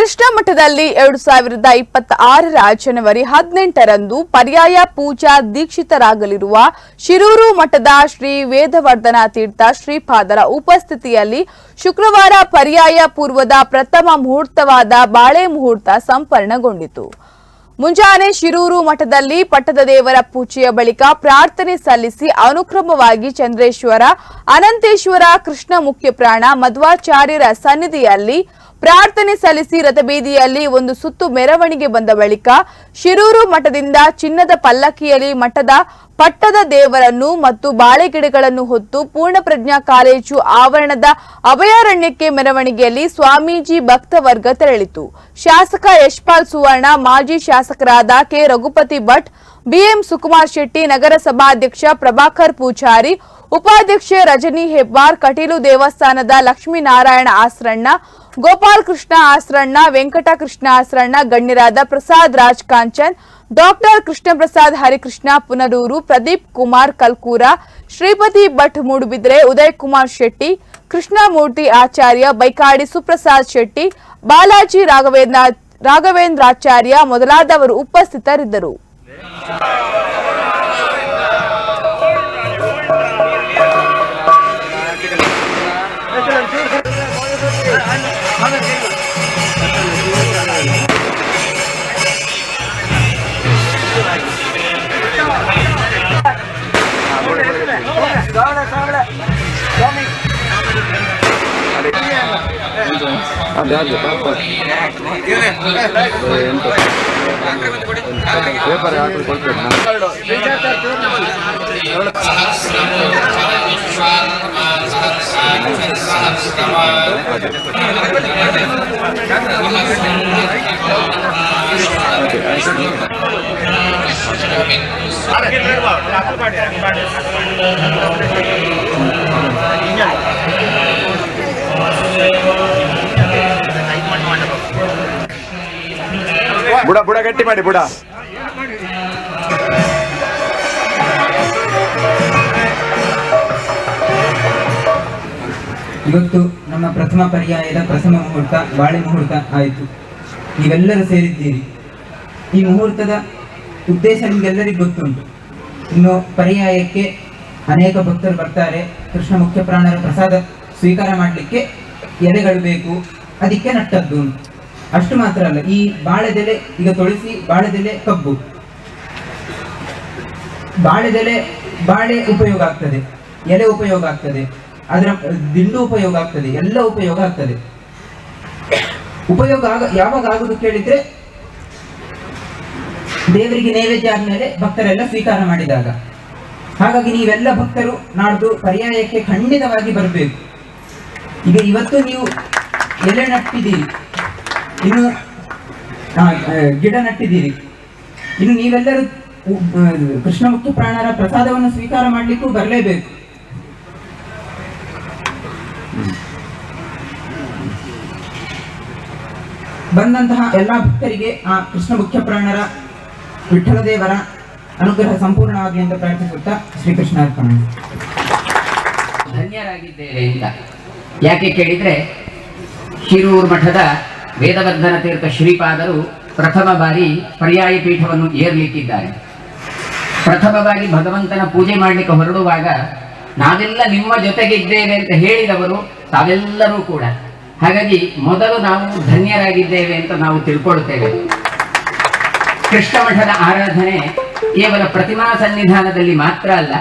ಕೃಷ್ಣ ಮಠದಲ್ಲಿ ಎರಡು ಸಾವಿರದ ಇಪ್ಪತ್ತ ಆರರ ಜನವರಿ ಹದಿನೆಂಟರಂದು ಪರ್ಯಾಯ ಪೂಜಾ ದೀಕ್ಷಿತರಾಗಲಿರುವ ಶಿರೂರು ಮಠದ ಶ್ರೀ ವೇದವರ್ಧನ ತೀರ್ಥ ಶ್ರೀಪಾದರ ಉಪಸ್ಥಿತಿಯಲ್ಲಿ ಶುಕ್ರವಾರ ಪರ್ಯಾಯ ಪೂರ್ವದ ಪ್ರಥಮ ಮುಹೂರ್ತವಾದ ಬಾಳೆ ಮುಹೂರ್ತ ಸಂಪನ್ನಗೊಂಡಿತು. ಮುಂಜಾನೆ ಶಿರೂರು ಮಠದಲ್ಲಿ ಪಟ್ಟದ ದೇವರ ಪೂಜೆಯ ಬಳಿಕ ಪ್ರಾರ್ಥನೆ ಸಲ್ಲಿಸಿ ಅನುಕ್ರಮವಾಗಿ ಚಂದ್ರೇಶ್ವರ, ಅನಂತೇಶ್ವರ, ಕೃಷ್ಣ ಮುಖ್ಯ ಪ್ರಾಣ ಮಧ್ವಾಚಾರ್ಯರ ಸನ್ನಿಧಿಯಲ್ಲಿ ಪ್ರಾರ್ಥನೆ ಸಲ್ಲಿಸಿ ರಥಬೀದಿಯಲ್ಲಿ ಒಂದು ಸುತ್ತು ಮೆರವಣಿಗೆ ಬಂದ ಬಳಿಕ ಶಿರೂರು ಮಠದಿಂದ ಚಿನ್ನದ ಪಲ್ಲಕ್ಕಿಯಲ್ಲಿ ಮಠದ ಪಟ್ಟದ ದೇವರನ್ನು ಮತ್ತು ಬಾಳೆಗಿಡಗಳನ್ನು ಹೊತ್ತು ಪೂರ್ಣಪ್ರಜ್ಞಾ ಕಾಲೇಜು ಆವರಣದ ಅಭಯಾರಣ್ಯಕ್ಕೆ ಮೆರವಣಿಗೆಯಲ್ಲಿ ಸ್ವಾಮೀಜಿ ಭಕ್ತ ವರ್ಗ ತೆರಳಿತು. ಶಾಸಕ ಯಶ್ಪಾಲ್ ಸುವರ್ಣ, ಮಾಜಿ ಶಾಸಕರಾದ ಕೆ. ರಘುಪತಿ ಭಟ್, ಬಿಎಂ ಸುಕುಮಾರ್ ಶೆಟ್ಟಿ, ನಗರಸಭಾಧ್ಯಕ್ಷ ಪ್ರಭಾಕರ್ ಪೂಜಾರಿ, ಉಪಾಧ್ಯಕ್ಷೆ ರಜನಿ ಹೆಬ್ಬಾರ್, ಕಟೀಲು ದೇವಸ್ಥಾನದ ಲಕ್ಷ್ಮೀನಾರಾಯಣ ಆಸ್ರಣ್ಣ ಗೋಪಾಲ್ ಕೃಷ್ಣ ಆಸರಣ್ಣ ವೆಂಕಟ ಕೃಷ್ಣ ಆಸರಣ್ಣ, ಗಣ್ಯರಾದ ಪ್ರಸಾದ್ ರಾಜ್ ಕಾಂಚನ್, ಡಾಕ್ಟರ್ ಕೃಷ್ಣ ಪ್ರಸಾದ್ ಹರಿಕೃಷ್ಣ, ಪುನರೂರು ಪ್ರದೀಪ್ ಕುಮಾರ್ ಕಲ್ಕೂರ, ಶ್ರೀಪತಿ ಭಟ್ ಮೂಡುಬಿದ್ರೆ ಉದಯ್ ಕುಮಾರ್ ಶೆಟ್ಟಿ, ಕೃಷ್ಣಮೂರ್ತಿ ಆಚಾರ್ಯ ಬೈಕಾಡಿ ಸುಪ್ರಸಾದ್ ಶೆಟ್ಟಿ, ಬಾಲಾಜಿ ರಾಘವೇಂದ್ರ ರಾಘವೇಂದ್ರಾಚಾರ್ಯ ಮೊದಲಾದವರು ಉಪಸ್ಥಿತರಿದ್ದರು. ಅದೇ ಅದೇ ಪಾಪ ಎಂತ ಪೇಪರ್ ಹಾಕಿ ಕೊಡ್ಬೇಕು ನಾನು ಬುಡ ಬುಡ ಗಟ್ಟಿ ಮಾಡಿ, ಬುಡ. ಇವತ್ತು ನಮ್ಮ ಪ್ರಥಮ ಪರ್ಯಾಯದ ಪ್ರಥಮ ಮುಹೂರ್ತ, ಬಾಳೆ ಮುಹೂರ್ತ ಆಯಿತು. ನೀವೆಲ್ಲರೂ ಸೇರಿದ್ದೀರಿ. ಈ ಮುಹೂರ್ತದ ಉದ್ದೇಶ ನಿಮ್ಗೆಲ್ಲರಿಗೂ ಗೊತ್ತುಂಟು. ಇನ್ನು ಪರ್ಯಾಯಕ್ಕೆ ಅನೇಕ ಭಕ್ತರು ಬರ್ತಾರೆ. ಕೃಷ್ಣ ಮುಖ್ಯ ಪ್ರಾಣರ ಪ್ರಸಾದ ಸ್ವೀಕಾರ ಮಾಡಲಿಕ್ಕೆ ಎಲೆಗಳು ಬೇಕು. ಅದಕ್ಕೆ ನಟ್ಟದ್ದು ಉಂಟು. ಅಷ್ಟು ಮಾತ್ರ ಅಲ್ಲ, ಈ ಬಾಳೆದೆಲೆ ಈಗ ತೊಳಸಿ, ಬಾಳೆದೆಲೆ ಕಬ್ಬು. ಬಾಳೆದೆಲೆ ಬಾಳೆ ಉಪಯೋಗ ಆಗ್ತದೆ, ಎಲೆ ಉಪಯೋಗ ಆಗ್ತದೆ, ಅದರ ದಿಂಡು ಉಪಯೋಗ ಆಗ್ತದೆ, ಎಲ್ಲ ಉಪಯೋಗ ಆಗ್ತದೆ. ಉಪಯೋಗ ಆಗ, ಯಾವಾಗ ಆಗುದು ಕೇಳಿದ್ರೆ, ದೇವರಿಗೆ ನೈವೇದ್ಯ ಆದ್ಮೇಲೆ ಭಕ್ತರೆಲ್ಲ ಸ್ವೀಕಾರ ಮಾಡಿದಾಗ. ಹಾಗಾಗಿ ನೀವೆಲ್ಲ ಭಕ್ತರು ನಾಡ್ದು ಪರ್ಯಾಯಕ್ಕೆ ಖಂಡಿತವಾಗಿ ಬರಬೇಕು. ಈಗ ಇವತ್ತು ನೀವು ಎಲೆ ನಟ್ಟಿದ್ದೀರಿ. ಇನ್ನು ಗಿಡ ನಟ್ಟಿದ್ದೀರಿ. ಇನ್ನು ನೀವೆಲ್ಲರೂ ಕೃಷ್ಣ ಮುಖ್ಯ ಪ್ರಾಣರ ಪ್ರಸಾದವನ್ನು ಸ್ವೀಕಾರ ಮಾಡಲಿಕ್ಕೂ ಬರಲೇಬೇಕು. ಬಂದಂತಹ ಎಲ್ಲ ಭಕ್ತರಿಗೆ ಆ ಕೃಷ್ಣ ಮುಖ್ಯ ಪ್ರಾಣರ ವಿಠಲದೇವರ ಅನುಗ್ರಹ ಸಂಪೂರ್ಣವಾಗಿ ಎಂದು ಪ್ರಾರ್ಥಿಸುತ್ತಾ ಶ್ರೀಕೃಷ್ಣ ಅರ್ಪಣ ಧನ್ಯರಾಗಿದ್ದೇವೆ ಅಂತ. ಯಾಕೆ ಕೇಳಿದ್ರೆ, ಶಿರೂರು ಮಠದ ವೇದವರ್ಧನ ತೀರ್ಥ ಶ್ರೀಪಾದರು ಪ್ರಥಮ ಬಾರಿ ಪರ್ಯಾಯ ಪೀಠವನ್ನು ಏರ್ಲಿಕ್ಕಿದ್ದಾರೆ. ಪ್ರಥಮವಾಗಿ ಭಗವಂತನ ಪೂಜೆ ಮಾಡಲಿಕ್ಕೆ ಹೊರಡುವಾಗ ನಾವೆಲ್ಲ ನಿಮ್ಮ ಜೊತೆಗೆ ಇದ್ದೇವೆ ಅಂತ ಹೇಳಿದವರು ತಾವೆಲ್ಲರೂ ಕೂಡ. ಹಾಗಾಗಿ ಮೊದಲು ನಾವು ಧನ್ಯರಾಗಿದ್ದೇವೆ ಅಂತ ನಾವು ತಿಳ್ಕೊಳ್ತೇವೆ. ಕೃಷ್ಣ ಮಠದ ಆರಾಧನೆ ಕೇವಲ ಪ್ರತಿಮಾ ಸನ್ನಿಧಾನದಲ್ಲಿ ಮಾತ್ರ ಅಲ್ಲ